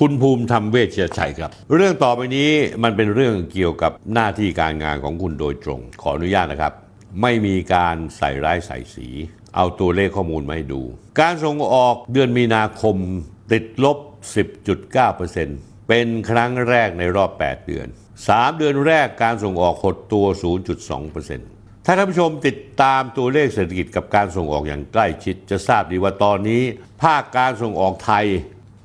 คุณภูมิธรรมเวชชัยครับ เรื่องต่อไปนี้มันเป็นเรื่องเกี่ยวกับหน้าที่การงานของคุณโดยตรง ขออนุญาตนะครับ ไม่มีการใส่ร้ายใส่สี เอาตัวเลขข้อมูลมาให้ดู การส่งออกเดือนมีนาคมติดลบ 10.9%เป็นครั้งแรกในรอบ 8 เดือน 3 เดือนแรกการส่งออกหดตัว 0.2%ถ้าท่านผู้ชมติดตามตัวเลขเศรษฐกิจกับการส่งออกอย่างใกล้ชิด จะทราบดีว่าตอนนี้ ภาคการส่งออกไทย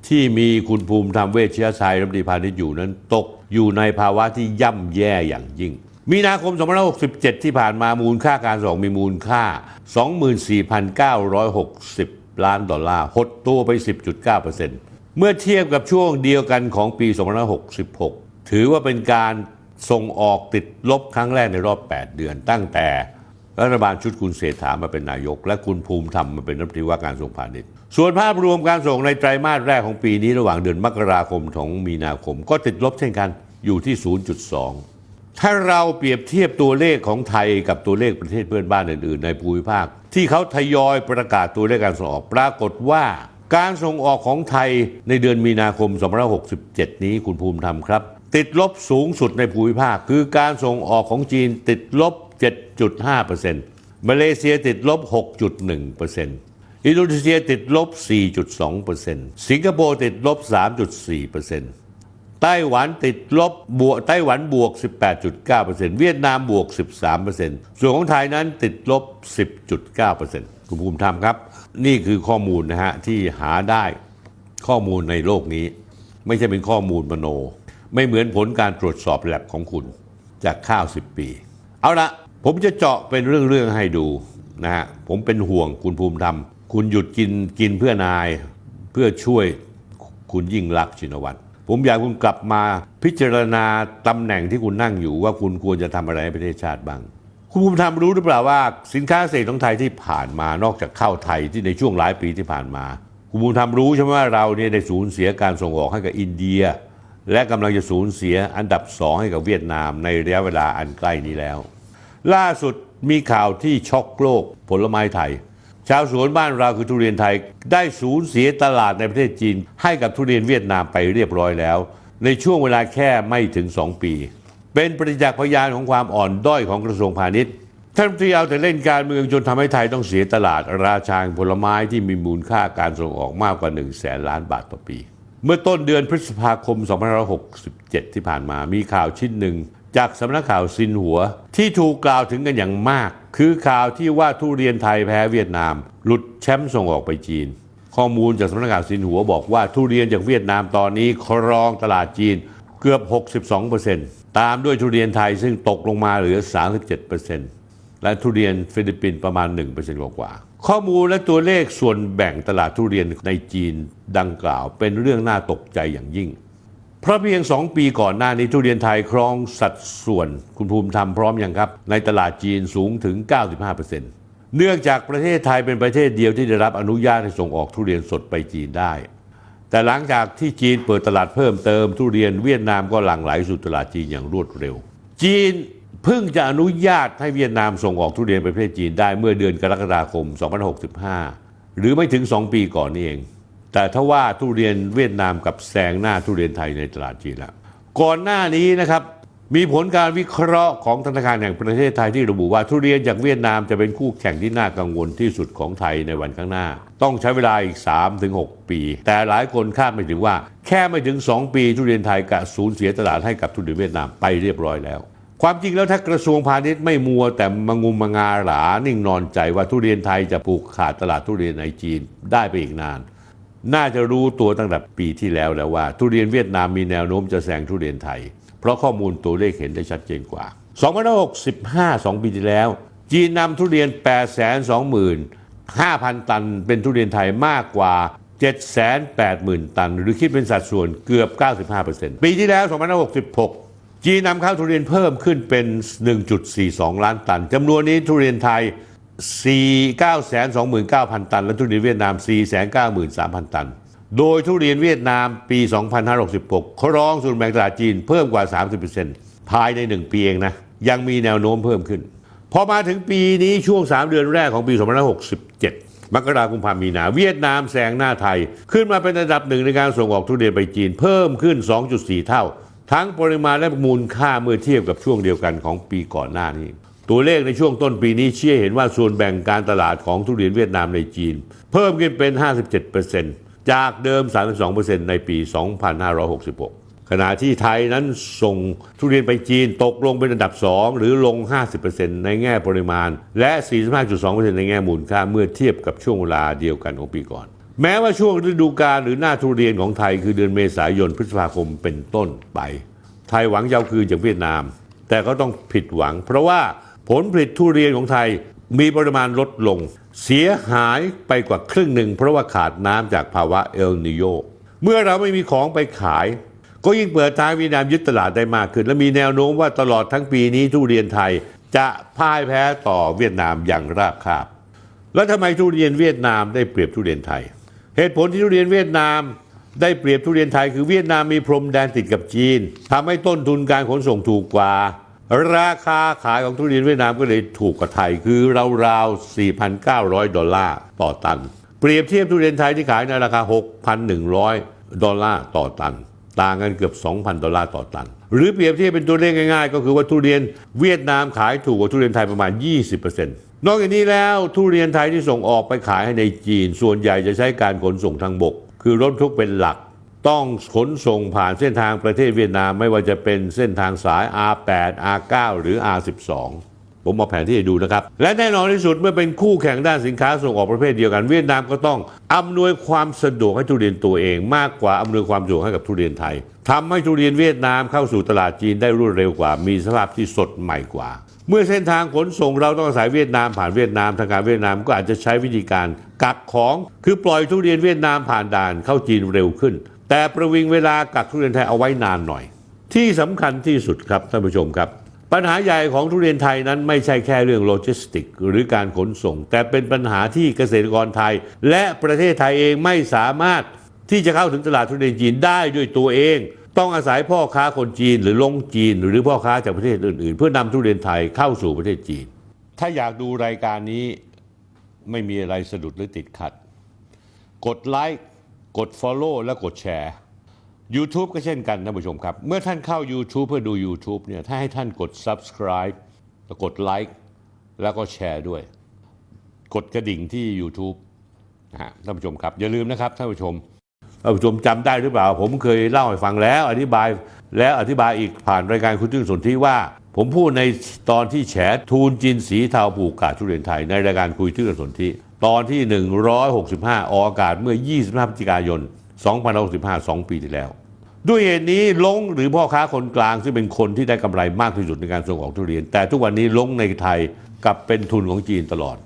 ที่มีคุณภูมิธรรมเวชยชัยรัฐมนตรีพาณิชย์อยู่นั้นตกอยู่ในภาวะที่ย่ำแย่อย่างยิ่ง มีนาคม 2567 ที่ผ่านมามูลค่าการส่งออกมีมูลค่า 24,960 ล้านดอลลาร์หดตัวไป 10.9%เมื่อเทียบกับช่วงเดียวกันของปี 2566 ถือว่าเป็นการส่งออกติดลบครั้งแรกในรอบ 8 เดือน ตั้งแต่รัฐบาลชุดคุณเศรษฐามาเป็นนายก และคุณภูมิธรรมมาเป็นรัฐมนตรีว่าการส่งพาณิชย์ ส่วนภาพรวมการส่งในไตรมาสแรกของปีนี้ระหว่างเดือนมกราคมถึงมีนาคม ก็ติดลบเช่นกันอยู่ที่ 0.2 ถ้าเราเปรียบเทียบตัวเลขของไทยกับตัวเลขประเทศเพื่อนบ้านอื่นๆ ในภูมิภาค ที่เขาทยอยประกาศตัวเลขการส่งออกปรากฏว่า การส่งออกของไทยในเดือนมีนาคม 2567 นี้คุณภูมิธรรมครับ ติดลบสูงสุดในภูมิภาค คือการส่งออกของจีนติดลบ 7.5%มาเลเซียติดลบ 6.1% อินโดนีเซียติดลบ 4.2%สิงคโปร์ติดลบ 3.4%ไต้หวันติดลบบวกไต้หวันบวก 18.9%เวียดนามบวก 13%ส่วนของไทยนั้นติดลบ 10.9%คุณภูมิธรรมครับ นี่คือข้อมูลนะฮะที่หาได้ข้อมูลในโลกนี้ ไม่ใช่เป็นข้อมูลมโน ไม่เหมือนผลการตรวจสอบแลบของคุณจากข้าว 10 ปี เอาละผมจะเจาะเป็นเรื่องๆให้ดูนะฮะผมเป็นห่วงคุณภูมิธรรม คุณหยุดกินกินเพื่อนายเพื่อช่วยคุณยิ่งรักชินวัตรผมอยากคุณกลับมาพิจารณาตำแหน่งที่คุณนั่งอยู่ว่าคุณควรจะทำอะไรให้ประเทศชาติบ้าง คุณภูมิธรรมรู้หรือเปล่าว่า สินค้าเกษตรของไทยที่ผ่านมานอกจากข้าวไทยที่ในช่วงหลายปีที่ผ่านมา คุณภูมิธรรมรู้ใช่ไหมว่าเราเนี่ยได้สูญเสียการส่งออกให้กับอินเดีย และกำลังจะสูญเสียอันดับสองให้กับเวียดนามในระยะเวลาอันใกล้นี้แล้ว ล่าสุดมีข่าวที่ช็อกโลกผลไม้ไทย ชาวสวนบ้านเราคือทุเรียนไทย ได้สูญเสียตลาดในประเทศจีน ให้กับทุเรียนเวียดนามไปเรียบร้อยแล้ว ในช่วงเวลาแค่ไม่ถึง 2 ปี เป็นปฏิจักษ์พยานของความอ่อนด้อยของกระทรวงพาณิชย์ท่านรัฐมนตรีเอาแต่เล่นการเมืองจนทำให้ไทยต้องเสียตลาดราชางผลไม้ที่มีมูลค่าการส่งออกมากกว่า 1 0 0 0 0แสนล้านบาทต่อปี เมื่อต้นเดือนพฤษภาคม 2567 ที่ผ่านมามีข่าวชิ้นหนึ่ง จากสำนักข่าวซินหัวที่ถูกกล่าวถึงกันอย่างมาก คือข่าวที่ว่าทุเรียนไทยแพ้เวียดนาม หลุดแชมป์ส่งออกไปจีน ข้อมูลจากสำนักข่าวซินหัวบอกว่าทุเรียนจากเวียดนามตอนนี้ครองตลาดจีนเกือบ 62%ตามด้วยทุเรียนไทยซึ่งตกลงมาเหลือ 37%และทุเรียนฟิลิปปินส์ประมาณ 1%กว่าๆข้อมูลและตัวเลขส่วนแบ่งตลาดทุเรียนในจีนดังกล่าว เป็นเรื่องน่าตกใจอย่างยิ่ง เพราะเพียง 2 ปีก่อนหน้านี้ทุเรียนไทยครองสัดส่วน คุณภูมิธรรมพร้อมอยังครับ ในตลาดจีนสูงถึง 95%เนื่องจากประเทศไทยเป็นประเทศเดียวที่ได้รับอนุญาตให้ส่งออกทุเรียนสดไปจีนได้ แต่หลังจากที่จีนเปิดตลาดเพิ่มเติมทุเรียนเวียดนามก็หลั่งไหลสู่ตลาดจีนอย่างรวดเร็ว จีนเพิ่งจะอนุญาตให้เวียดนามส่งออกทุเรียนไปประเทศจีนได้เมื่อเดือนกรกฎาคม2565 หรือไม่ถึง 2 ปีก่อนนี่เอง แต่ถ้าว่าทุเรียนเวียดนามกับแซงหน้าทุเรียนไทยในตลาดจีนแล้วก่อนหน้านี้นะครับมีผลการวิเคราะห์ของธนาคารแห่งประเทศไทยที่ระบุว่าทุเรียนจากเวียดนามจะเป็นคู่แข่งที่น่ากังวลที่สุดของไทยในวันข้างหน้า ต้องใช้เวลาอีก 3-6 ปี แต่หลายคนคาดไม่ถึงว่า แค่ไม่ถึง 2 ปีทุเรียนไทยกะสูญเสียตลาดให้กับทุเรียนเวียดนามไปเรียบร้อยแล้ว ความจริงแล้วถ้ากระทรวงพาณิชย์ไม่มัวแต่มางุมมางาหลานิ่งนอนใจว่าทุเรียนไทยจะปลูกขาดตลาดทุเรียนในจีนได้ไปอีกนาน น่าจะรู้ตัวตั้งแต่ปีที่แล้วแล้วว่า ทุเรียนเวียดนามมีแนวโน้มจะแซงทุเรียนไทย เพราะข้อมูลตัวเลขเห็นได้ชัดเจนกว่า 2565 2 ปีที่แล้ว จีนนำทุเรียน 825,000 ตันเป็นทุเรียนไทยมากกว่า 780,000 ตัน หรือคิดเป็นสัดส่วนเกือบ 95%ปีที่แล้ว 2566 จีนนำเข้าทุเรียนเพิ่มขึ้นเป็น 1.42 ล้านตันจำนวนนี้ทุเรียนไทย 929,000 ตัน และทุเรียนเวียดนาม 493,000 ตัน โดยทุเรียนเวียดนามปี 2566 ครองส่วนแบ่งตลาดจีนเพิ่มกว่า 30%ภายใน 1 ปีเองนะ ยังมีแนวโน้มเพิ่มขึ้น พอมาถึงปีนี้ช่วง 3 เดือนแรกของปี 2567 มกราคมกุมภามีนา เวียดนามแซงหน้าไทย ขึ้นมาเป็นอันดับหนึ่งในการส่งออกทุเรียนไปจีนเพิ่มขึ้น 2.4 เท่า ทั้งปริมาณและมูลค่าเมื่อเทียบกับช่วงเดียวกันของปีก่อนหน้านี้ ตัวเลขในช่วงต้นปีนี้เชี้ให้เห็นว่าส่วนแบ่งการตลาดของทุเรียนเวียดนามในจีน เพิ่มขึ้นเป็น 57%จากเดิม 32%ในปี 2566 ขณะที่ไทยนั้นส่งทุเรียนไปจีนตกลงเป็นอันดับ 2 หรือลง 50%ในแง่ปริมาณ และ 45.2%ในแง่มูลค่าเมื่อเทียบกับช่วงเวลาเดียวกันของปีก่อน แม้ว่าช่วงฤดูกาลหรือหน้าทุเรียนของไทยคือเดือนเมษายนพฤษภาคมเป็นต้นไป ไทยหวังจะเอาคืนจากเวียดนาม แต่ก็ต้องผิดหวัง เพราะว่า ผลผลิตทุเรียนของไทยมีปริมาณลดลง เสียหายไปกว่าครึ่งหนึ่ง เพราะว่าขาดน้ำจากภาวะเอลนิโยเมื่อเราไม่มีของไปขาย ก็ยิ่งเปิดทางเวียดนามยึดตลาดได้มากขึ้น และมีแนวโน้มว่าตลอดทั้งปีนี้ทุเรียนไทยจะพ่ายแพ้ต่อเวียดนามอย่างราบคาบ แล้วทำไมทุเรียนเวียดนามได้เปรียบทุเรียนไทย เหตุผลที่ทุเรียนเวียดนามได้เปรียบทุเรียนไทย คือเวียดนามมีพรมแดนติดกับจีนทำให้ต้นทุนการขนส่งถูกกว่า ราคาขายของทุเรียนเวียดนามก็เลยถูกกว่าไทยคือราวๆ 4,900 ดอลลาร์ต่อตัน เปรียบเทียบทุเรียนไทยที่ขายในราคา 6,100 ดอลลาร์ต่อตัน ต่างกันเกือบ 2,000 ดอลลาร์ต่อตัน หรือเปรียบเทียบเป็นตัวเลขง่ายๆ ก็คือว่าทุเรียนเวียดนามขายถูกกว่าทุเรียนไทยประมาณ 20%นอกจากนี้แล้วทุเรียนไทยที่ส่งออกไปขายให้ในจีน ส่วนใหญ่จะใช้การขนส่งทางบก คือรถทุกเป็นหลัก ต้องขนส่งผ่านเส้นทางประเทศเวียดนามไม่ว่าจะเป็นเส้นทางสาย R8 R9 หรือ R12 ผมเอาแผนที่ให้ดูนะครับ และแน่นอนที่สุดเมื่อเป็นคู่แข่งด้านสินค้าส่งออกประเภทเดียวกัน เวียดนามก็ต้องอำนวยความสะดวกให้ทุเรียนตัวเองมากกว่าอำนวยความสะดวกให้กับทุเรียนไทยทำให้ทุเรียนเวียดนามเข้าสู่ตลาดจีนได้รวดเร็วกว่า มีสภาพที่สดใหม่กว่า เมื่อเส้นทางขนส่งเราต้องอาศัยเวียดนามผ่านเวียดนามทางการเวียดนามก็อาจจะใช้วิธีการกักของ คือปล่อยทุเรียนเวียดนามผ่านด่านเข้าจีนเร็วขึ้น แต่ประวิงเวลากักทุเรียนไทยเอาไว้นานหน่อย ที่สำคัญที่สุดครับท่านผู้ชมครับ ปัญหาใหญ่ของทุเรียนไทยนั้นไม่ใช่แค่เรื่องโลจิสติก หรือการขนส่ง แต่เป็นปัญหาที่เกษตรกรไทย และประเทศไทยเองไม่สามารถที่จะเข้าถึงตลาดทุเรียนจีนได้ด้วยตัวเอง ต้องอาศัยพ่อค้าคนจีนหรือลงจีน หรือพ่อค้าจากประเทศอื่น ๆ เพื่อนำทุเรียนไทยเข้าสู่ประเทศจีน ถ้าอยากดูรายการนี้ไม่มีอะไรสะดุดหรือติดขัด กดไลค์ กด Follow และกดแชร์ YouTube ก็เช่นกันท่านผู้ชมครับ เมื่อท่านเข้า YouTube เพื่อดู YouTube เนี่ยถ้าให้ท่านกด Subscribe แล้วกดไลค์แล้วก็แชร์ด้วย กดกระดิ่งที่ YouTube นะฮะท่านผู้ชมครับ อย่าลืมนะครับท่านผู้ชมท่านผู้ชมจำได้หรือเปล่า ผมเคยเล่าให้ฟังแล้ว อธิบายแล้วอธิบายอีกผ่านรายการคุณตื้นสนที่ว่า ผมพูดในตอนที่แฉทูลจินสีเทาผูกกาดทุเรียนไทยในรายการคุยตื้นสนที่ ตอนที่ 165 ออกอากาศเมื่อ 25 พฤศจิกายน 2565 2 ปีที่แล้ว ด้วยเหตุนี้ลงหรือพ่อค้าคนกลางซึ่งเป็นคนที่ได้กำไรมากที่สุดในการส่งออกทุเรียน แต่ทุกวันนี้ลงในไทยกับเป็นทุนของจีนตลอด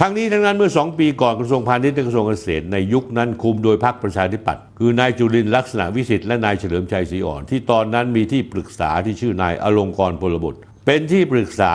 ทั้งนี้ทั้งนั้นเมื่อ 2 ปีก่อนกระทรวงพาณิชย์และกระทรวงเกษตรในยุคนั้นคุมโดยพรรคประชาธิปัตย์คือนายจุลินลักษณะวิสิทธิ์และนายเฉลิมชัยศรีอ่อน ที่ตอนนั้นมีที่ปรึกษาที่ชื่อนายอลงกรพลบุตร เป็นที่ปรึกษา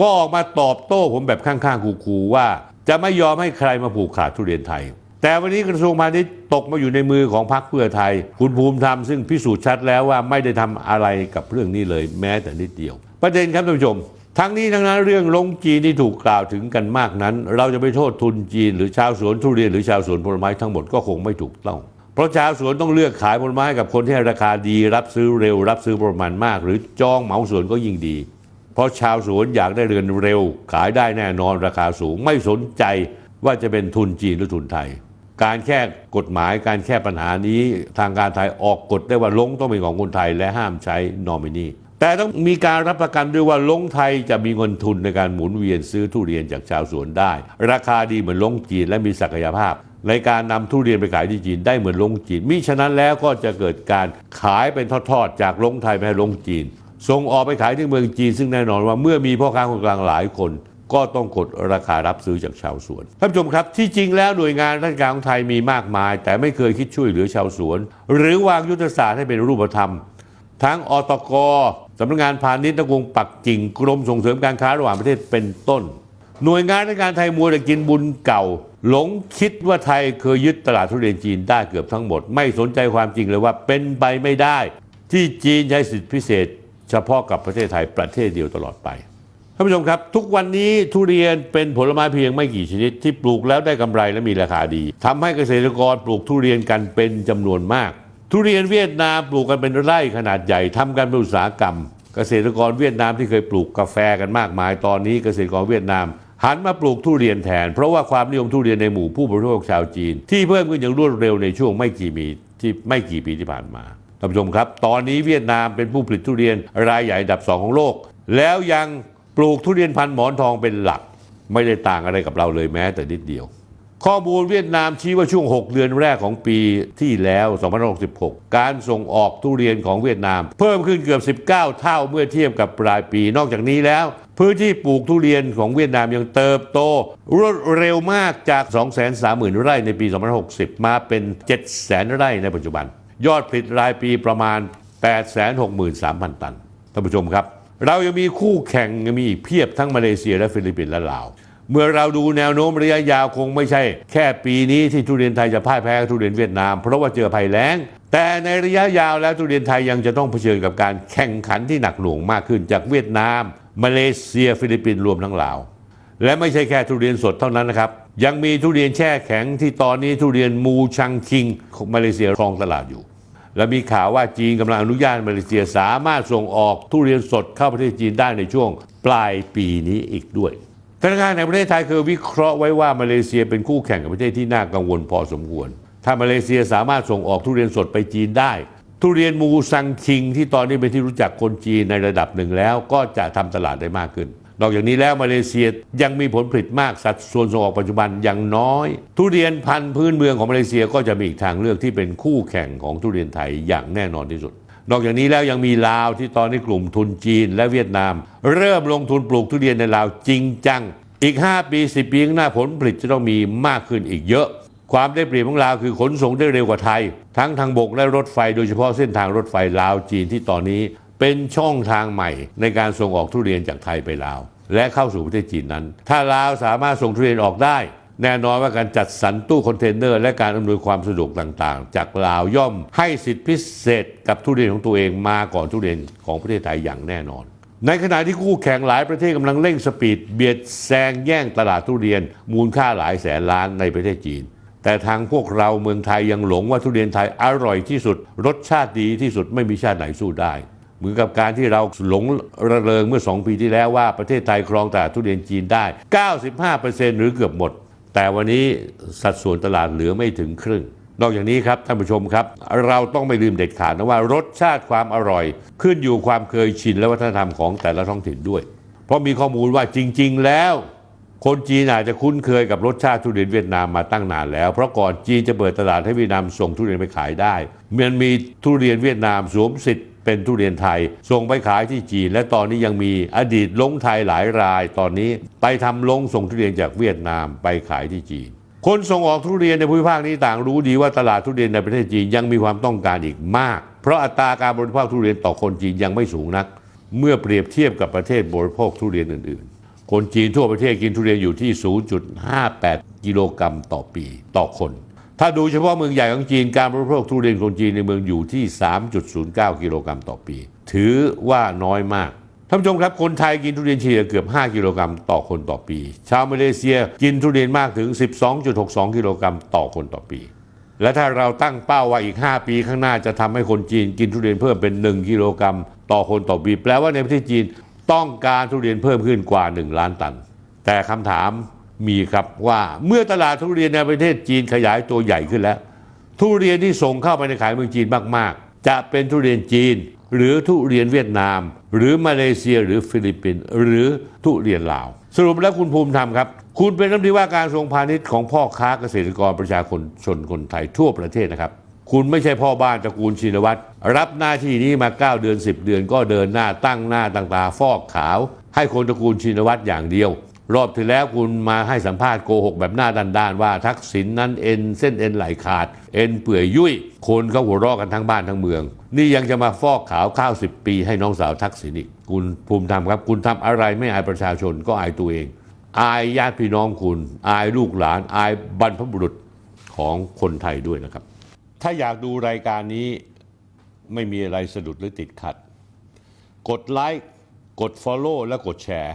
ก็ออกมาตอบโต้ผมแบบข้างๆคูๆว่า จะไม่ยอมให้ใครมาผูกขาดทุเรียนไทย แต่วันนี้กระทรวงพาณิชย์ตกมาอยู่ในมือของพรรคเพื่อไทย คุณภูมิธรรมซึ่งพิสูจน์ชัดแล้วว่าไม่ได้ทำอะไรกับเรื่องนี้เลยแม้แต่นิดเดียว ประเด็นครับท่านผู้ชม ทั้งนี้ทั้งนั้นเรื่องลงจีนที่ถูกกล่าวถึงกันมากนั้น เราจะไปโทษทุนจีน หรือชาวสวนทุเรียนหรือชาวสวนผลไม้ทั้งหมดก็คงไม่ถูกต้องเพราะชาวสวนต้องเลือกขายผลไม้กับคนที่ราคาดี รับซื้อเร็ว รับซื้อปริมาณมาก หรือจองเหมาสวนก็ยิ่งดี เพราะชาวสวนอยากได้เรือนเร็ว ขายได้แน่นอนราคาสูง ไม่สนใจว่าจะเป็นทุนจีนหรือทุนไทย การแค่กฎหมายการแค่ปัญหานี้ทางการไทยออกกฎได้ว่าลงต้องเป็นของคนไทยและห้ามใช้นอมินีแต่ต้องมีการรับประกันด้วยว่าลงไทยจะมีเงินทุนในการหมุนเวียนซื้อทุเรียนจากชาวสวนได้ ราคาดีเหมือนลงจีนและมีศักยภาพ ในการนำทุเรียนไปขายที่จีนได้เหมือนลงจีนมิฉะนั้นแล้วก็จะเกิดการขายเป็นทอดๆ จากลงไทยไปให้ลงจีน ส่งออกไปขายที่เมืองจีน ซึ่งแน่นอนว่าเมื่อมีพ่อค้าคนกลางหลายคน ก็ต้องกดราคารับซื้อจากชาวสวนท่านผู้ชมครับที่จริงแล้วหน่วยงานราชการของไทยมีมากมาย แต่ไม่เคยคิดช่วยเหลือชาวสวน หรือวางยุทธศาสตร์ให้เป็นรูปธรรม ทั้งอตกสำนักงานพาณิชย์นกรุงปักกิ่งกรมส่งเสริมการค้าระหว่างประเทศเป็นต้น หน่วยงานราชการไทยมัวแต่กินบุญเก่า หลงคิดว่าไทยเคยยึดตลาดทุเรียนจีนได้เกือบทั้งหมด ไม่สนใจความจริงเลยว่าเป็นไปไม่ได้ ที่จีนใช้สิทธิพิเศษ เฉพาะกับประเทศไทยประเทศเดียวตลอดไปท่านผู้ชมครับ ทุกวันนี้ทุเรียนเป็นผลไม้เพียงไม่กี่ชนิดที่ปลูกแล้วได้กำไรและมีราคาดีทำให้เกษตรกรปลูกทุเรียนกันเป็นจำนวนมาก ทุเรียนเวียดนามปลูกกันเป็นไร่ขนาดใหญ่ทำกันเป็นอุตสาหกรรม เกษตรกรเวียดนามที่เคยปลูกกาแฟกันมากมาย ตอนนี้เกษตรกรเวียดนามหันมาปลูกทุเรียนแทน เพราะว่าความนิยมทุเรียนในหมู่ผู้บริโภคชาวจีน ที่เพิ่มขึ้นอย่างรวดเร็วในช่วงไม่กี่ปีที่ไม่กี่ปีที่ผ่านมา ท่านผู้ชมครับ ตอนนี้เวียดนามเป็นผู้ผลิตทุเรียนรายใหญ่ดับสองของโลก แล้วยังปลูกทุเรียนพันธุ์หมอนทองเป็นหลัก ไม่ได้ต่างอะไรกับเราเลยแม้แต่นิดเดียว ข้อมูลเวียดนามชี้ว่าช่วง 6 เดือนแรกของปีที่แล้ว2566 การส่งออกทุเรียนของเวียดนาม เพิ่มขึ้นเกือบ 19 เท่าเมื่อเทียบกับปลายปี นอกจากนี้แล้วพื้นที่ปลูกทุเรียนของเวียดนามยังเติบโต รวดเร็วมากจาก 230,000 ไร่ในปี2560 มาเป็น 700,000 ไร่ในปัจจุบัน ยอดผลิตรายปีประมาณ 863,000 ตัน ท่านผู้ชมครับ เรายังมีคู่แข่งยังมีอีกเพียบทั้งมาเลเซียและฟิลิปปินส์และลาว เมื่อเราดูแนวโน้มระยะยาวคงไม่ใช่ แค่ปีนี้ที่ทุเรียนไทยจะพ่ายแพ้ทุเรียนเวียดนาม เพราะว่าเจอภัยแล้ง แต่ในระยะยาวแล้วทุเรียนไทยยังจะต้องเผชิญกับการแข่งขันที่หนักหน่วงมากขึ้นจากเวียดนาม มาเลเซีย ฟิลิปปินส์รวมทั้งลาว และไม่ใช่แค่ทุเรียนสดเท่านั้นนะครับ ยังมีทุเรียนแช่แข็งที่ตอนนี้ทุเรียนมูชังคิงของมาเลเซียครองตลาดอยู่ และมีข่าวว่าจีนกำลังอนุญาตมาเลเซียสามารถส่งออกทุเรียนสดเข้าประเทศจีนได้ในช่วงปลายปีนี้อีกด้วยธนาคารแห่งประเทศไทยเคยวิเคราะห์ไว้ว่ามาเลเซียเป็นคู่แข่งกับประเทศที่น่ากังวลพอสมควร ถ้ามาเลเซียสามารถส่งออกทุเรียนสดไปจีนได้ ทุเรียนมูซังคิงที่ตอนนี้เป็นที่รู้จักคนจีนในระดับหนึ่งแล้ว ก็จะทำตลาดได้มากขึ้น นอกจากนี้แล้วมาเลเซียยังมีผลผลิตมากสัดส่วนส่งออกปัจจุบันยังน้อย ทุเรียนพันธุ์พื้นเมืองของมาเลเซียก็จะมีอีกทางเลือกที่เป็นคู่แข่งของทุเรียนไทยอย่างแน่นอนที่สุด นอกจากนี้แล้วยังมีลาวที่ตอนนี้กลุ่มทุนจีนและเวียดนาม เริ่มลงทุนปลูกทุเรียนในลาวจริงจัง อีก 5 ปี 10 ปีข้างหน้าผลผลิตจะต้องมีมากขึ้นอีกเยอะ ความได้เปรียบของลาวคือขนส่งได้เร็วกว่าไทย ทั้งทางบกและรถไฟโดยเฉพาะเส้นทางรถไฟลาวจีนที่ตอนนี้ เป็นช่องทางใหม่ ในการส่งออกทุเรียนจากไทยไปลาว และเข้าสู่ประเทศจีนนั้น ถ้าลาวสามารถส่งทุเรียนออกได้ แน่นอนว่าการจัดสรรตู้คอนเทนเนอร์ และการอำนวยความสะดวกต่างๆ จากลาวย่อมให้สิทธิพิเศษกับทุเรียนของตัวเองมาก่อนทุเรียนของประเทศไทยอย่างแน่นอนในขณะที่คู่แข่งหลายประเทศกำลังเร่งสปีดเบียดแซงแย่งตลาดทุเรียน มูลค่าหลายแสนล้านในประเทศจีน แต่ทางพวกเราเมืองไทยยังหลงว่าทุเรียนไทยอร่อยที่สุด รสชาติดีที่สุดไม่มีชาติไหนสู้ได้ เหมือนกับการที่เราหลงระเริงเมื่อ 2 ปีที่แล้วว่าประเทศไทยครองตลาดทุเรียนจีนได้ 95%หรือเกือบหมด แต่วันนี้สัดส่วนตลาดเหลือไม่ถึงครึ่ง นอกจากนี้ครับท่านผู้ชมครับ เราต้องไม่ลืมเด็ดขาดนะว่ารสชาติความอร่อย ขึ้นอยู่ความเคยชินและวัฒนธรรมของแต่ละท้องถิ่นด้วย เพราะมีข้อมูลว่าจริง ๆ แล้ว คนจีนอาจจะคุ้นเคยกับรสชาติทุเรียนเวียดนามมาตั้งนานแล้ว เพราะก่อนจีนจะเปิดตลาดให้เวียดนามส่งทุเรียนไปขายได้มันมีทุเรียนเวียดนามสวมสิทธิ เป็นทุเรียนไทย ส่งไปขายที่จีน และตอนนี้ยังมีอดีตลงไทยหลายรายตอนนี้ ไปทำลงส่งทุเรียนจากเวียดนามไปขายที่จีน คนส่งออกทุเรียนในภูมิภาคนี้ต่างรู้ดีว่าตลาดทุเรียนในประเทศจีนยังมีความต้องการอีกมาก เพราะอัตราการบริโภคทุเรียนต่อคนจีนยังไม่สูงนัก เมื่อเปรียบเทียบกับประเทศบริโภคทุเรียนอื่นๆ คนจีนทั่วประเทศกินทุเรียนอยู่ที่ 0.58 กิโลกรัมต่อปีต่อคน ถ้าดูเฉพาะเมืองใหญ่ของจีนการบริโภคทุเรียนคนจีนในเมืองอยู่ที่ 3.09 กิโลกรัมต่อปี ถือว่าน้อยมากท่านผู้ชมครับคนไทยกินทุเรียนเฉลี่ยเกือบ 5 กิโลกรัมต่อคนต่อปี ชาวมาเลเซียกินทุเรียนมากถึง 12.62 กิโลกรัมต่อคนต่อปี และถ้าเราตั้งเป้าว่าอีก 5 ปีข้างหน้าจะทำให้คนจีนกินทุเรียนเพิ่มเป็น 1 กิโลกรัมต่อคนต่อปี แปลว่าในประเทศจีนต้องการทุเรียนเพิ่มขึ้นกว่า 1 ล้านตัน แต่คำถาม มีครับว่าเมื่อตลาดทุเรียนในประเทศจีนขยายตัวใหญ่ขึ้นแล้ว ทุเรียนที่ส่งเข้าไปในขายเมืองจีนมากๆ จะเป็นทุเรียนจีน หรือทุเรียนเวียดนาม หรือมาเลเซียหรือฟิลิปปินส์หรือทุเรียนลาว สรุปแล้วคุณภูมิธรรมครับ คุณเป็นรัฐมนตรีว่าการทรวงพาณิชย์ของพ่อค้าเกษตรกรประชาชนชนคนไทยทั่วประเทศนะครับคุณไม่ใช่พ่อบ้านตระกูลชินวัตรรับหน้าที่นี้มา 9 เดือน 10 เดือนก็เดินหน้าตั้งหน้าตั้งตาฟอกขาว ให้คนตระกูลชินวัตรอย่างเดียว รอบที่แล้วคุณมาให้สัมภาษณ์โกหกแบบหน้าด้านๆว่า ทักษิณนนั้นเอ็นเส้นเอ็นไหลขาด เอ็นเปื่อยยุ่ยคนเขาหัวเราะกันทั้งบ้านทั้งเมือง นี่ยังจะมาฟอกขาวข้าวสิบปีให้น้องสาวทักษิณอีกคุณภูมิธรรมครับ คุณทำอะไรไม่อายประชาชนก็อายตัวเอง อายญาติพี่น้องคุณ อายลูกหลาน อายบรรพบุรุษของคนไทยด้วยนะครับ ถ้าอยากดูรายการนี้ไม่มีอะไรสะดุดหรือติดขัด กดไลค์กด Follow และกดแชร์